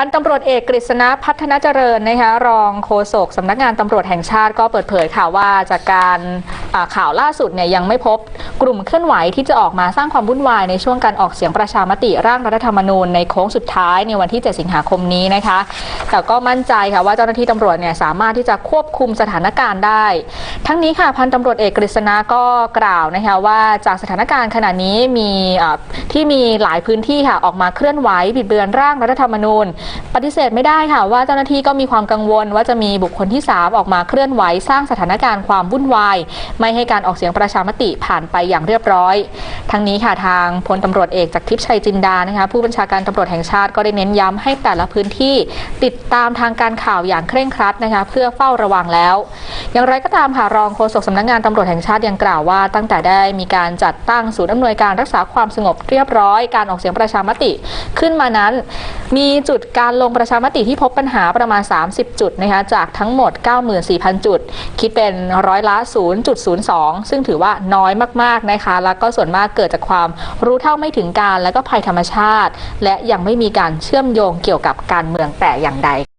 พันตำรวจเอกกฤษณะพัฒนาเจริญนะคะรองโฆษกสำนักงานตำรวจแห่งชาติก็เปิดเผยค่ะว่าจากการ ข่าวล่าสุดเนี่ยยังไม่พบกลุ่มเคลื่อนไหวที่จะออกมาสร้างความวุ่นวายในช่วงการออกเสียงประชามติร่างรัฐธรรมนูญในโค้งสุดท้ายในวันที่ 7 สิงหาคมนี้นะคะ แต่ก็มั่นใจค่ะว่าเจ้าหน้าที่ตำรวจเนี่ยสามารถที่จะควบคุมสถานการณ์ได้ ทั้งนี้ค่ะพันตำรวจเอกกฤษณะก็กล่าวนะคะว่าจากสถานการณ์ขณะนี้มีที่มีหลายพื้นที่ค่ะออกมาเคลื่อนไหวบิดเบือนร่างรัฐธรรมนูญ ปฏิเสธไม่ได้ค่ะว่าเจ้าหน้าที่ก็มีความกังวล ว่าจะมีบุคคลที่ 3 ออกมาเคลื่อนไหวสร้างสถานการณ์ความวุ่นวายไม่ให้การออกเสียงประชามติผ่านไปอย่างเรียบร้อย ทั้งนี้ค่ะทางพลตำรวจเอกจากทิพย์ชัยจินดานะคะผู้บัญชาการตำรวจแห่งชาติก็ได้เน้นย้ำให้แต่ละพื้นที่ติดตามทางการข่าวอย่างเคร่งครัดนะคะเพื่อเฝ้าระวังแล้ว อย่างไรก็ตามค่ะรองโฆษกสำนักงานตำรวจแห่งชาติยังกล่าวว่า ตั้งแต่ได้มีการจัดตั้งศูนย์อำนวยการรักษาความสงบเรียบร้อย การออกเสียงประชามติขึ้นมานั้น มีจุดการลงประชามติที่พบปัญหาประมาณ 30 จุดนะคะจากทั้งหมด 94,000 จุด คิดเป็นร้อยละ 0.02 ซึ่งถือว่าน้อยมากๆนะคะ แล้วก็ส่วนมากเกิดจากความรู้เท่าไม่ถึงการและก็ภัยธรรมชาติ และยังไม่มีการเชื่อมโยงเกี่ยวกับการเมืองแต่อย่างใด